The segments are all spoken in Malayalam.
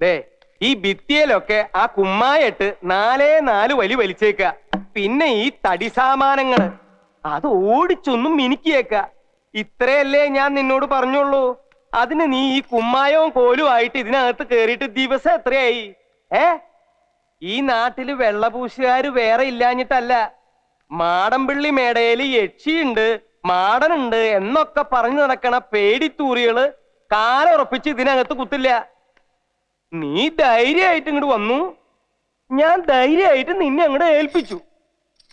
ദേ ഈ ഭിത്തിയിലൊക്കെ ആ കുമ്മായിട്ട് നാലേ നാല് വലി വലിച്ചേക്ക. പിന്നെ ഈ തടി സാമാനങ്ങൾ. അത് ഓടിച്ചൊന്നും മിനുക്കിയേക്ക. ഇത്രയല്ലേ ഞാൻ നിന്നോട് പറഞ്ഞുള്ളൂ. അതിന് നീ ഈ കുമ്മായവും കോലും ആയിട്ട് ഇതിനകത്ത് കേറിയിട്ട് ദിവസം എത്രയായി? ഏ? ഈ നാട്ടിൽ വെള്ളപൂശുകാര് വേറെ ഇല്ലാഞ്ഞിട്ടല്ല. മാടമ്പിള്ളി മേടയിൽ യക്ഷിയുണ്ട് മാടനുണ്ട് എന്നൊക്കെ പറഞ്ഞു നടക്കണ പേടിത്തൂറികൾ കാലുറപ്പിച്ച് ഇതിനകത്ത് കുത്തില്ല. നീ ധൈര്യമായിട്ട് ഇങ്ങോട്ട് വന്നു. ഞാൻ ധൈര്യമായിട്ട് നിന്നെ അങ്ങോട്ട് ഏൽപ്പിച്ചു.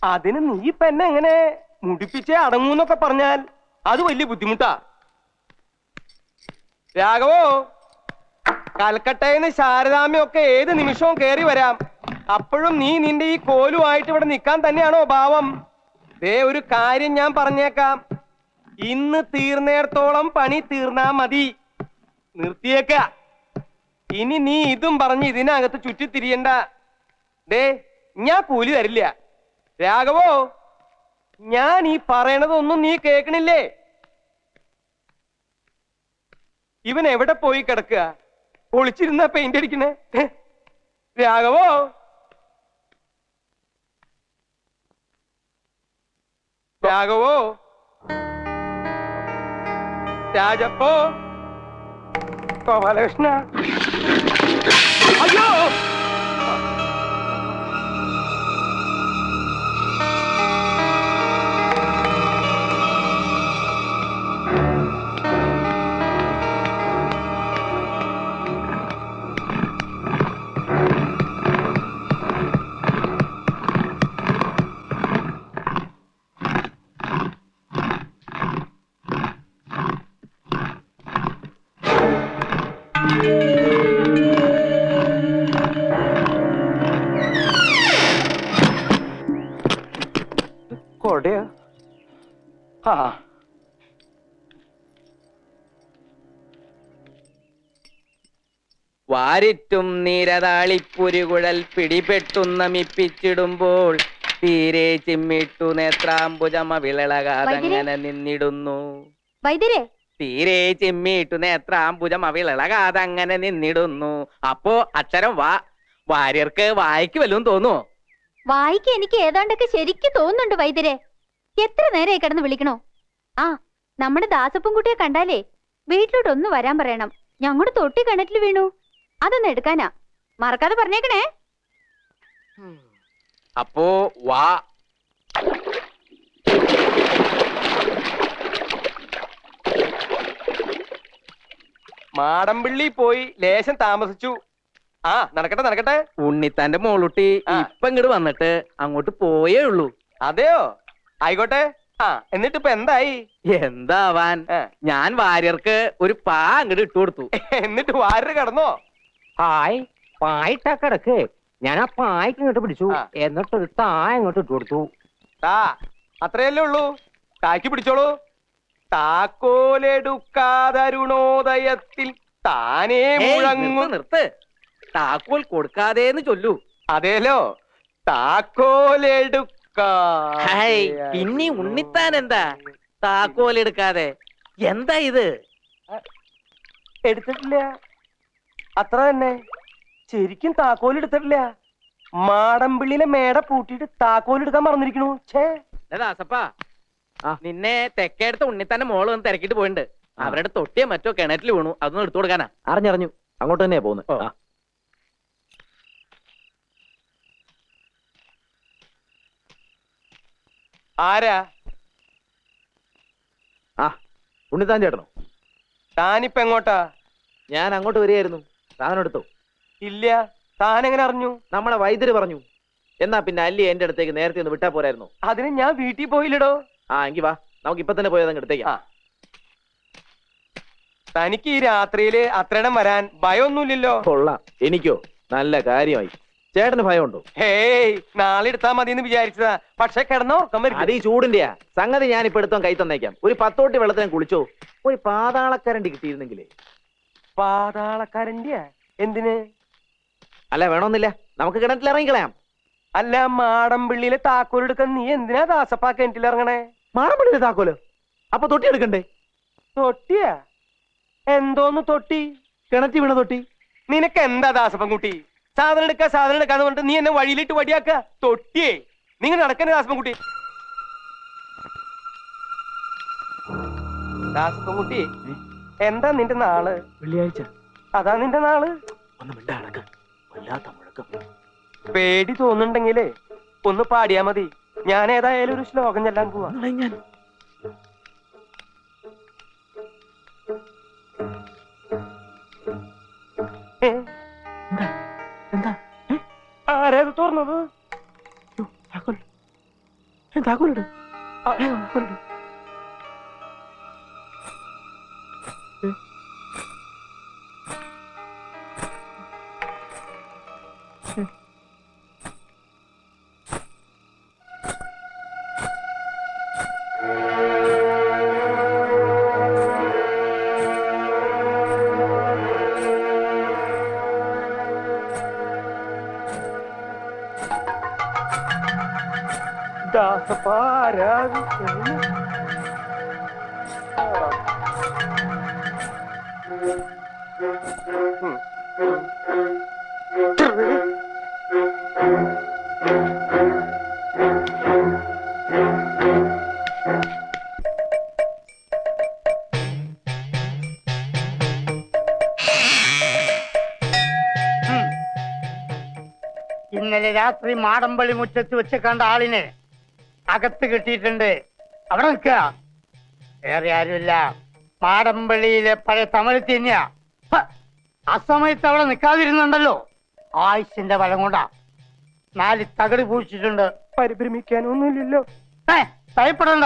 അതിന് നീ ഇപ്പൊ എന്നെ എങ്ങനെ മുടിപ്പിച്ചേ അടങ്ങൂന്നൊക്കെ പറഞ്ഞാൽ അത് വലിയ ബുദ്ധിമുട്ടാ. രാഘവോ കൽക്കട്ടയിന്ന് ശാരദാമ്യൊക്കെ ഏത് നിമിഷവും കയറി വരാം. അപ്പോഴും നീ നിന്റെ ഈ കോലുമായിട്ട് ഇവിടെ നിൽക്കാൻ തന്നെയാണോ ഭാവം ദേ ഒരു കാര്യം ഞാൻ പറഞ്ഞേക്കാം. ഇന്ന് തീർന്നേടത്തോളം പണി തീർന്നാ മതി. നിർത്തിയേക്ക. ഇനി നീ ഇതും പറഞ്ഞ് ഇതിനകത്ത് ചുറ്റിത്തിരിയണ്ട. ദേ ഞാൻ കൂലി തരില്ല. രാഘവോ ഞാൻ ഈ പറയണതൊന്നും നീ കേക്കണില്ലേ ഇവൻ എവിടെ പോയി കിടക്കുക? ഒളിച്ചിരുന്ന പെയിന്റ് അടിക്കണേ? രാഘവോ. രാഘവോ. രാജപ്പോ. ഗോപാലകൃഷ്ണ. അയ്യോ വാരിറ്റും നീരതാളിപ്പുരുകുഴൽ പിടിപെട്ടുന്ന മിപ്പിച്ചിടുമ്പോൾ തീരെ ചിമ്മിട്ടു നേത്രാംബുജമ വിളളകാതങ്ങനെ നിന്നിടുന്നു. വൈദ്യരെ. തീരെ ചിമ്മിട്ടു നേത്രാംബുജമ വിളളകാതങ്ങനെ നിന്നിടുന്നു. അപ്പോ അക്ഷരം വാ വാര്യർക്ക് വായിക്ക് വല്ലതും തോന്നുവോ? വായിക്ക് എനിക്ക് ഏതാണ്ടൊക്കെ ശരിക്കും തോന്നുന്നുണ്ട് വൈദ്യരെ. എത്ര നേരമായി കിടന്ന് വിളിക്കണോ? ആ നമ്മുടെ ദാസപ്പൻകുട്ടിയെ കണ്ടാലേ വീട്ടിലോട്ടൊന്ന് വരാൻ പറയണം. ഞങ്ങളുടെ തൊട്ടി കിണറ്റിൽ വീണു. അതൊന്ന് എടുക്കാനാ. മറക്കാതെ പറഞ്ഞേക്കണേ. അപ്പോ വാ. മാടമ്പിള്ളി പോയി ലേശം താമസിച്ചു. ആ നടക്കട്ടെ നടക്കട്ടെ. ഉണ്ണിത്താന്റെ മോളുട്ടി. ഇപ്പൊ ഇങ്ങോട്ട് വന്നിട്ട് അങ്ങോട്ട് പോയേ ഉള്ളൂ. അതെയോ? ആയിക്കോട്ടെ. ആ എന്നിട്ട് ഇപ്പൊ എന്തായി? എന്താവാൻ? ഞാൻ വാര്യർക്ക് ഒരു പാ അങ്ങോട്ട് ഇട്ടു കൊടുത്തു എന്നിട്ട് വാര്യർ കടന്നോ? ഹായ് പായിട്ട കിടക്ക് ഞാൻ ആ പായ്ക്ക് ഇങ്ങോട്ട് പിടിച്ചു. എന്നിട്ട് ഒരു താ ഇങ്ങോട്ട് ഇട്ട് കൊടുത്തു. താ അത്രയല്ലേ ഉള്ളൂ. താക്കി പിടിച്ചോളൂ. താക്കോലെടുക്കാതരുണോദയത്തിൽ താനേ മുഴങ്ങും. നിർത്ത്, താക്കോൽ താക്കോൽ കൊടുക്കാതെന്ന് ചൊല്ലൂ. അതേലോ? താക്കോലെടുക്കാ. പിന്നെ ഉണ്ണിത്താൻ എന്താ താക്കോലെടുക്കാതെ. എന്താ ഇത്? എടുത്തിട്ടില്ല. അത്ര തന്നെ. ശരിക്കും താക്കോൽ എടുത്തിട്ടില്ല മാടമ്പിള്ളിയിലെ മേട പൂട്ടിയിട്ട് താക്കോൽ എടുക്കാൻ മറന്നിരിക്കണു. ഛേ. ദാസപ്പാ. നിന്നെ തെക്കേടുത്ത തന്നെ മോൾ വന്ന് തിരക്കിട്ട് പോയിണ്ട്. അവരുടെ തൊട്ടിയോ മറ്റോ കിണറ്റിൽ വീണു. അതൊന്നും എടുത്തു കൊടുക്കാനാ. അറിഞ്ഞറിഞ്ഞു. അങ്ങോട്ട് തന്നെയാ പോന്നു പോകുന്നത് ആരാ? ആ ഉണ്ണിത്താൻ ചേട്ടനോ? താനിപ്പെങ്ങോട്ടാ? ഞാൻ അങ്ങോട്ട് വരികയായിരുന്നു. സാധനം എടുത്തു ഇല്ല സാധനം എങ്ങനെ അറിഞ്ഞു? നമ്മളെ വൈദ്യര് പറഞ്ഞു. എന്നാ പിന്നെ അല്ലി എന്റെ അടുത്തേക്ക് നേരത്തെ ഒന്ന് വിട്ടാ പോരായിരുന്നു. അതിന് ഞാൻ വീട്ടിൽ പോയില്ലടോ. ആ എങ്കി വാ. നമുക്ക് ഇപ്പൊ തന്നെ പോയത് എടുത്തേക്കാം. ആ. തനിക്ക് ഈ രാത്രിയിൽ അത്രയിടം വരാൻ ഭയമൊന്നുമില്ലല്ലോ കൊള്ളാം. എനിക്കോ? നല്ല കാര്യമായി. ചേട്ടന് ഭയമുണ്ടോ? ഹേയ് നാളെ എടുത്താ മതി എന്ന് വിചാരിച്ചതാ. പക്ഷെ കിടന്ന ഉറക്കം അത് ഈ ചൂടിന്റെയാ. സംഗതി ഞാൻ ഇപ്പൊ എടുത്തോ കൈ തന്നേക്കാം. ഒരു പത്തോട്ടി വെള്ളത്തിന് കുളിച്ചോ. ഒരു പാതാളക്കരണ്ടി കിട്ടിയിരുന്നെങ്കിലേ. പാതാളക്കാരന്റെ എന്തിന്? അല്ല വേണമെന്നില്ല നമുക്ക് കിണറ്റിൽ ഇറങ്ങിക്കളയാം അല്ല മാടമ്പിള്ളിയിലെ താക്കോൽ എടുക്കാൻ നീ എന്തിനാ ദാസപ്പാ കിണറ്റിൽ ഇറങ്ങണേ? മാടമ്പിള്ളിയിലെ താക്കോൽ? അപ്പൊ തൊട്ടി എടുക്കണ്ടേ? തൊട്ടിയാ? എന്തോന്ന് തൊട്ടി? കിണറ്റി വീണ തൊട്ടി. നിനക്ക് എന്താ ദാസപ്പൻകുട്ടി സാധനം എടുക്ക സാധനം എടുക്കാന്ന് പറഞ്ഞിട്ട് നീ എന്നെ വഴിയിലിട്ട് വടിയാക്ക? തൊട്ടിയേ. നിങ്ങൾ നടക്കണേ ദാസപ്പൻകുട്ടി ദാസപ്പൻകുട്ടി എന്താ നിന്റെ നാൾ? വെള്ളിയാഴ്ച. അതാ നിന്റെ നാൾ. ഒന്ന് മിണ്ടാടക്ക് വല്ലാത്ത മുഴക്കം. പേടി തോന്നുന്നുണ്ടെങ്കിലേ ഒന്ന് പാടിയാ മതി. ഞാൻ ഏതായാലും ഒരു ശ്ലോകം ചെല്ലാൻ പോവാ. ആരേത് ഞാൻ? ഇത് തുറന്നത്? താക്കോലിട് താക്കോലിട് ദാസപ്പാരാ ഇന്നലെ രാത്രി മാടമ്പള്ളി മുറ്റത്ത് വെച്ച് കണ്ട ആളിനെ അകത്ത് കിട്ടിയിട്ടുണ്ട്. അവിടെ നിൽക്കുക. വേറെ ആരുമില്ല. മാടമ്പള്ളിയിലെ പഴയ തമിഴ് തന്നെയാ. ആ സമയത്ത് അവിടെ നിൽക്കാതിരുന്നുണ്ടല്ലോ. ആയുഷിന്റെ ബലം കൊണ്ടാ. നാല് തകട് പൂച്ചിട്ടുണ്ട് പരിഭ്രമിക്കാനൊന്നുമില്ലല്ലോ. ഏ ഭയപ്പെടണ്ട.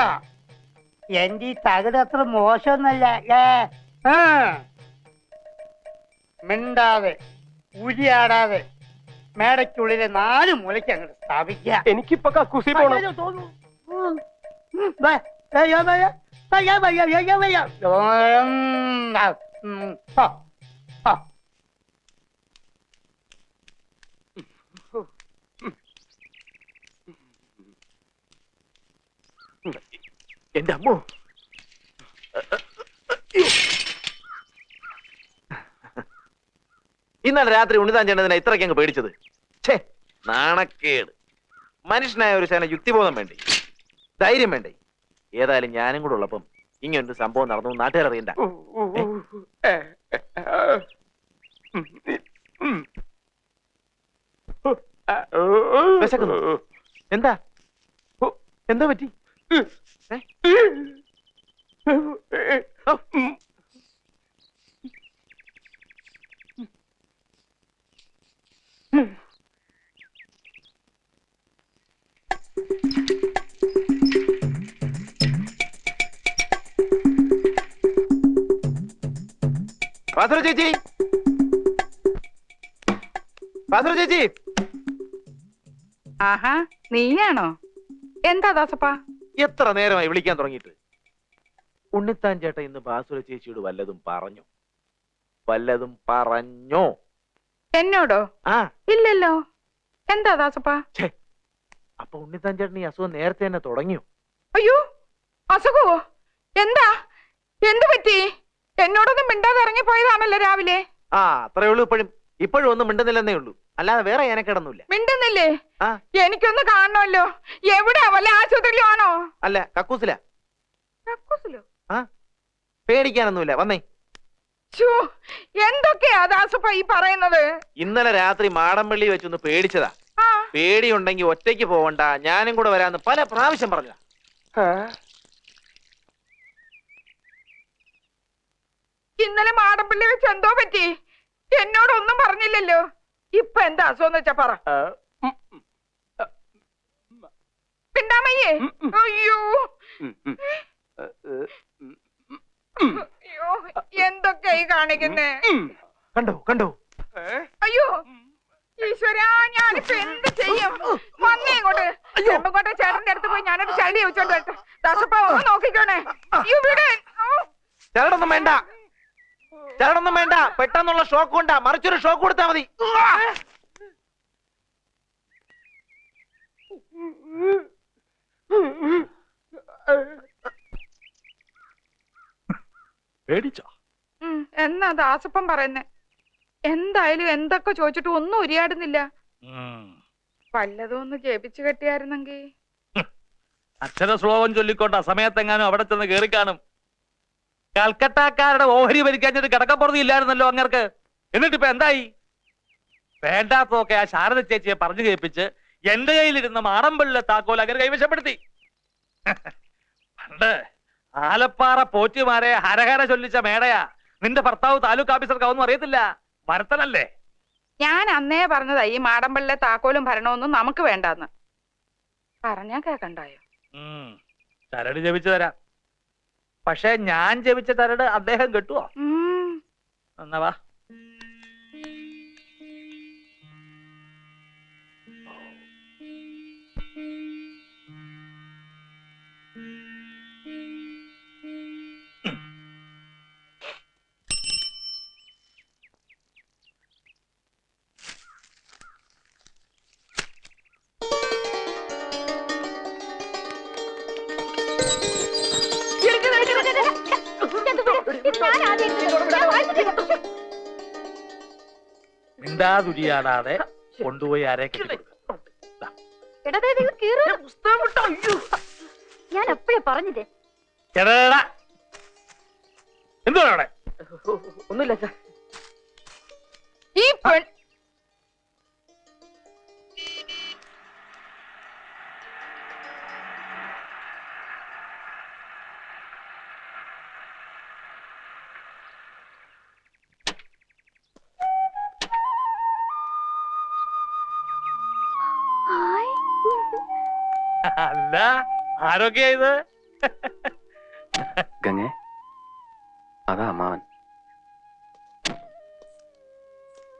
എന്റെ ഈ തകട് അത്ര മോശമൊന്നല്ല. ഏ. മിണ്ടാതെ ഉരിയാടാതെ മേടയ്ക്കുള്ളിലെ നാല് മൂലയ്ക്ക് അങ്ങോട്ട് സ്ഥാപിക്കുക. എനിക്കിപ്പൊ കക്കൂസി പോണം. എന്റെ തോന്നു. ഉം. ഉം. ദേ, അയ്യോ, അയ്യോ, അയ്യോ, അയ്യോ, അയ്യോ, അയ്യോ. ഉം. ആ, ഉം. ആ, ആ. എന്റെ അമ്മോ ഇന്നലെ രാത്രി ഉണ്ണിതാൻ ചെയ്യണതിനെ ഇത്രയ്ക്ക് അങ്ങ് പേടിച്ചത്. ഛേ നാണക്കേട്. മനുഷ്യനായ ഒരു ശേന യുക്തിബോധം വേണ്ടേ? ധൈര്യം വേണ്ടേ? ഏതായാലും ഞാനും കൂടെ ഉള്ളപ്പം ഒരു സംഭവം നടന്നു നാട്ടുകാർ അറിയണ്ട. വിശക്കുന്നു. എന്താ? എന്താ പറ്റി? പാസുര ചേച്ചി. പാസുര ചേച്ചി. ആഹാ നീയാണോ? എന്താ ദാസപ്പാ? എത്ര നേരമായി വിളിക്കാൻ തുടങ്ങിയിട്ട്? ഉണ്ണിത്താൻ ചേട്ടൻ ഇന്ന് ബാസുര ചേച്ചിയോട് വല്ലതും പറഞ്ഞു. വല്ലതും പറഞ്ഞോ? എന്നോടോ? ആ. ഇല്ലല്ലോ. എന്താ ദാസപ്പാ? അപ്പൊ ഉണ്ണിത്താൻ ചേട്ടൻ ഈ അസുഖം നേരത്തെ തന്നെ തുടങ്ങിയോ? അയ്യോ അസുഖവോ? എന്താ? എന്തു പറ്റി? എന്നോടൊന്നും മിണ്ടാതെ ഇറങ്ങി പോയതാണല്ലോ രാവിലെ. ആ അത്രേ ഉള്ളൂ ഇപ്പോഴും. ഇപ്പോഴും ഒന്നും മിണ്ടുന്നില്ലെന്നേ ഉള്ളൂ. അല്ലാതെ വേറെ ഏനക്കിടന്നില്ല മിണ്ടുന്നില്ലേ? ആ. എനിക്കൊന്ന് കാണണമല്ലോ. എവിടെയാ വല്ല ആശുപത്രിയിലും ആണോ അല്ല കക്കൂസില. കക്കൂസിലോ? പേടിക്കാനൊന്നുമില്ല. വന്നേ. ചോ എന്തൊക്കെയാ ദാസപ്പ ഈ പറയുന്നത്? ഇന്നലെ രാത്രി മാടമ്പള്ളി വെച്ചൊന്ന് പേടിച്ചതാ. ആ. പേടിയുണ്ടെങ്കിൽ ഒറ്റയ്ക്ക് പോവണ്ട. ഞാനും കൂടെ വരാന്ന് പല പ്രാവശ്യം പറഞ്ഞതാ. ഇന്നലെ മാടമ്പള്ളി വെച്ച് എന്തോ പറ്റി? എന്നോടൊന്നും പറഞ്ഞില്ലല്ലോ. ഇപ്പൊ എന്താ അസുഖം വെച്ചാ പറ. പിണ്ടാമയ്യേ. അയ്യോ. അയ്യോ എന്തൊക്കെ ഈ കാണിക്കുന്നേ? കണ്ടോ കണ്ടോ? അയ്യോ. ഈശ്വരാ ഞാനിപ്പോ എന്ത് ചെയ്യും? വന്നേ ഇങ്ങോട്ട്. ചെമ്പങ്കോട്ടെ ചേട്ടന്റെ അടുത്ത് പോയി ഞാനൊരു ചളി ചോദിച്ചോണ്ട് ദാസപ്പ ഒന്ന് നോക്കിക്കോണേ. ഇവിടെ. ചരടൊന്നും വേണ്ട. ചരടൊന്നും വേണ്ട. പെട്ടെന്നുള്ള ഷോക്ക് കൊണ്ടാ മറിച്ചൊരു ഷോക്ക് കൊടുത്താ മതി. പേടിച്ചോ? എന്നാ ദാസപ്പം പറയുന്നേ. എന്തായാലും എന്തൊക്കെ ചോദിച്ചിട്ട് ഒന്നും ഉരിയാടുന്നില്ല. വല്ലതും ഒന്ന് ജപിച്ചു കെട്ടിയായിരുന്നെങ്കി. അക്ഷര ശ്ലോകം ചൊല്ലിക്കോട്ടെ സമയത്തെങ്ങാനും അവിടെ ചെന്ന് കേറി കാണും കൽക്കട്ടക്കാരുടെ ഓഹരി ഭരിക്കാഞ്ഞിട്ട് കിടക്കപ്പുറത്ത് ഇല്ലായിരുന്നല്ലോ അങ്ങർക്ക്. എന്നിട്ട് ഇപ്പൊ എന്തായി? വേണ്ടാത്തതൊക്കെ ആ ശാരദ ചേച്ചിയെ പറഞ്ഞു കേൾപ്പിച്ച് എന്റെ കയ്യിലിരുന്ന മാറമ്പള്ളിലെ താക്കോൽ അങ്ങനെ കൈവശപ്പെടുത്തി. പണ്ട് ആലപ്പാറ പോറ്റിമാരെ ഹരഹര ചൊല്ലിച്ച മേടയാ. നിന്റെ ഭർത്താവ് താലൂക്ക് ഓഫീസർക്കാവൊന്നും അറിയത്തില്ല. വരത്തനല്ലേ? ഞാൻ അന്നേ പറഞ്ഞതാ ഈ മാടമ്പള്ളിലെ താക്കോലും ഭരണമൊന്നും നമുക്ക് വേണ്ടെന്ന്. പറഞ്ഞാ കേക്കണ്ടായോ. ചരട് ജപിച്ചു തരാം. പക്ഷെ ഞാൻ ജപിച്ച തരട് അദ്ദേഹം കെട്ടുവോ. എന്നാ വാ മിണ്ടാതുരിയാടാതെ കൊണ്ടുപോയി ആരെ. ഞാൻ അപ്പഴേ പറഞ്ഞില്ലേ എടാ എന്തുവാ ഒന്നുമില്ല സാർ. ഈ പെൺ അല്ല ആരൊക്കെയാ ഇത്? ഗംഗേ അതാ അമ്മാവൻ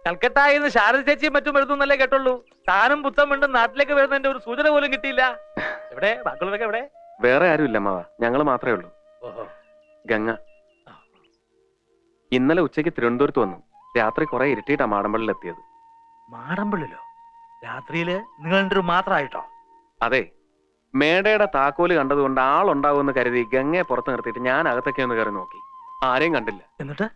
കൽക്കട്ടായിന്ന് ശാരദ ചേച്ചിയും മറ്റും എഴുതുന്നല്ലേ കേട്ടുള്ളൂ. താനും പുത്തം വീണ്ടും നാട്ടിലേക്ക് വരുന്നതിന്റെ ഒരു സൂചന പോലും കിട്ടിയില്ല. എവിടെ? ബാക്കിയുള്ളവരൊക്കെ എവിടെ? വേറെ ആരുമില്ല അമ്മാവ ഞങ്ങൾ മാത്രമേ ഉള്ളൂ. ഓഹോ. ഗംഗ ഇന്നലെ ഉച്ചയ്ക്ക് തിരുവനന്തപുരത്ത് വന്നു. രാത്രി കുറെ ഇരുട്ടിയിട്ടാ മാടമ്പള്ളിൽ എത്തിയത് മാടമ്പള്ളിലോ? രാത്രിയിൽ നിങ്ങൾ മാത്രമായിട്ടോ അതെ മേടയുടെ താക്കോൽ കണ്ടതുകൊണ്ട് ആളുണ്ടാവുമെന്ന് കരുതി ഗംഗയെ പുറത്ത് നിർത്തിയിട്ട് ഞാൻ അകത്തൊക്കെ ഒന്ന് കയറി നോക്കി. ആരെയും കണ്ടില്ല. എന്നിട്ട്?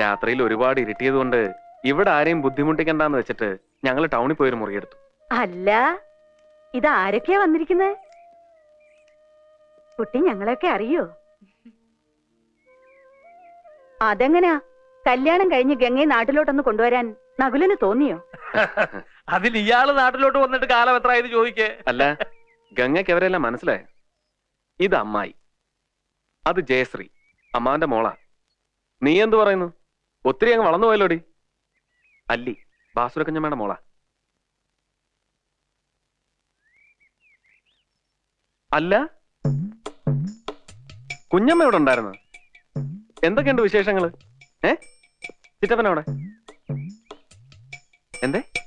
രാത്രിയിൽ ഒരുപാട് ഇരുട്ടിയതുകൊണ്ട് ഇവിടെ ആരെയും ബുദ്ധിമുട്ടിക്കണ്ടെന്ന് വെച്ചിട്ട് ഞങ്ങൾ ടൗണിൽ പോയി പോയൊരു മുറിയെടുത്തു. അല്ല ഇത് ആരൊക്കെയാ വന്നിരിക്കുന്നത് കുട്ടി ഞങ്ങളെയൊക്കെ അറിയോ? അതെങ്ങനാ? കല്യാണം കഴിഞ്ഞ് ഗംഗയെ നാട്ടിലോട്ടൊന്ന് കൊണ്ടുവരാൻ നകുലന് തോന്നിയോ? അതിൽ ഇയാൾ നാട്ടിലോട്ട് വന്നിട്ട് കാലം എത്ര ആയത് ചോദിക്കേ. അല്ല ഗംഗയ്ക്ക് അവരെല്ലാം മനസ്സിലായ? ഇത് അമ്മായി. അത് ജയശ്രീ അമ്മാന്റെ മോളാ. നീ എന്തു പറയുന്നു? ഒത്തിരി അങ്ങ് വളർന്നു പോയല്ലോടി? അല്ലി ബാസുരക്കഞ്ഞമ്മയുടെ മോളാ. അല്ല? കുഞ്ഞമ്മ ഇവിടെ ഉണ്ടായിരുന്നു? എന്തൊക്കെയുണ്ട് വിശേഷങ്ങൾ? ഏ? ചിറ്റപ്പനവിടെ എന്തേ?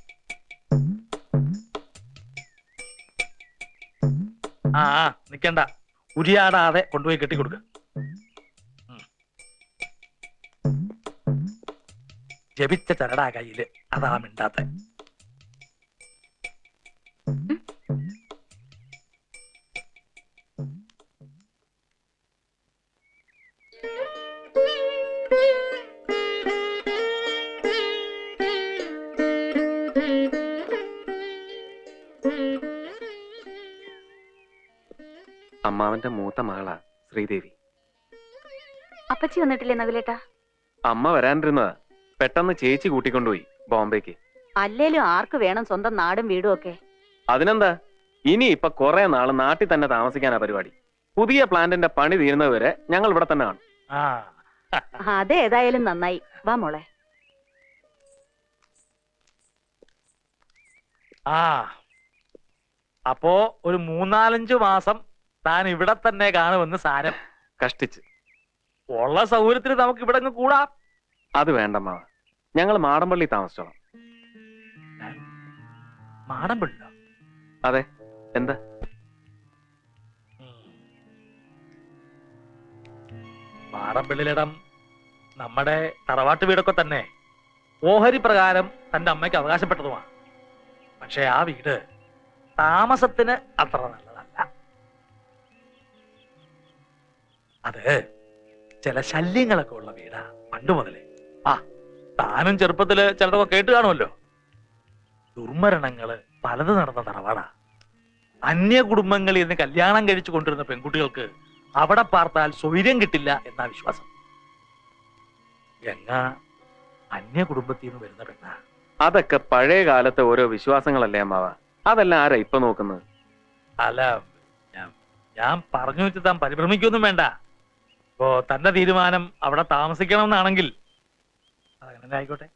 ആ നിക്കണ്ട ഉരിയാടാതെ കൊണ്ടുപോയി കെട്ടി കൊടുക്ക ജപിച്ച ചരടാ കയ്യിൽ അതാ മിണ്ടാത്ത അമ്മാവന്റെ മൂത്ത മകളാ ശ്രീദേവി. അപ്പച്ചി വന്നിട്ടില്ലേ നവിലേട്ടാ അമ്മ വരാനിരുന്ന പെട്ടെന്ന് ചേച്ചി കൂട്ടിക്കൊണ്ടുപോയി ബോംബെക്ക്. അല്ലേലും ആർക്ക് വേണം സ്വന്തം നാടും വീടും ഒക്കെ? അതിനെന്താ? ഇനി ഇപ്പൊ കുറെ നാൾ നാട്ടിൽ തന്നെ താമസിക്കാനാ പരിപാടി. പുതിയ പ്ലാന്റിന്റെ പണി തീരുന്നവരെ ഞങ്ങൾ ഇവിടെ തന്നെ കാണും. ആ. അതേതായാലും നന്നായി. വാ മോളെ. ആ. അപ്പോ ഒരു മൂന്നാലഞ്ചു മാസം താൻ ഇവിടെ തന്നെ കാണുമെന്ന് സാരം. കഷ്ടിച്ച്. ഉള്ള സൗകര്യത്തിന് നമുക്ക് ഇവിടെ അങ്ങ് കൂടാം. അത് വേണ്ടമ്മ. ഞങ്ങൾ മാടമ്പള്ളി താമസിച്ചോളാം. മാടമ്പിള്ളോ അതെ. എന്താ? മാടമ്പിള്ളിലിടം നമ്മുടെ തറവാട്ട് വീടൊക്കെ തന്നെ ഓഹരി പ്രകാരം തന്റെ അമ്മയ്ക്ക് അവകാശപ്പെട്ടതുമാണ്. പക്ഷെ ആ വീട് താമസത്തിന് അത്ര നല്ലതല്ല. അത് ചില ശല്യങ്ങളൊക്കെ ഉള്ള വീടാ പണ്ട് മുതലേ. ആ താനും ചെറുപ്പത്തിൽ ചിലതൊക്കെ കേട്ട് കാണുമല്ലോ. ദുർമരണങ്ങൾ പലത് നടന്ന തറവാടാ. അന്യ കുടുംബങ്ങളിൽ നിന്ന് കല്യാണം കഴിച്ചു കൊണ്ടിരുന്ന പെൺകുട്ടികൾക്ക് അവിടെ പാർത്താൽ സ്വൈര്യം കിട്ടില്ല എന്നാ വിശ്വാസം. ഗംഗ അന്യ കുടുംബത്തിൽ നിന്ന് വരുന്ന പെണ്ണ? അതൊക്കെ പഴയ കാലത്തെ ഓരോ വിശ്വാസങ്ങളല്ലേ അമ്മാവ? അതെല്ലാം ആരാ ഇപ്പൊ നോക്കുന്നത്? അല്ല ഞാൻ പറഞ്ഞു വെച്ച് താൻ പരിഭ്രമിക്കൊന്നും വേണ്ട. ഇപ്പോ തന്റെ തീരുമാനം അവിടെ താമസിക്കണം എന്നാണെങ്കിൽ അതങ്ങനെ ആയിക്കോട്ടെ.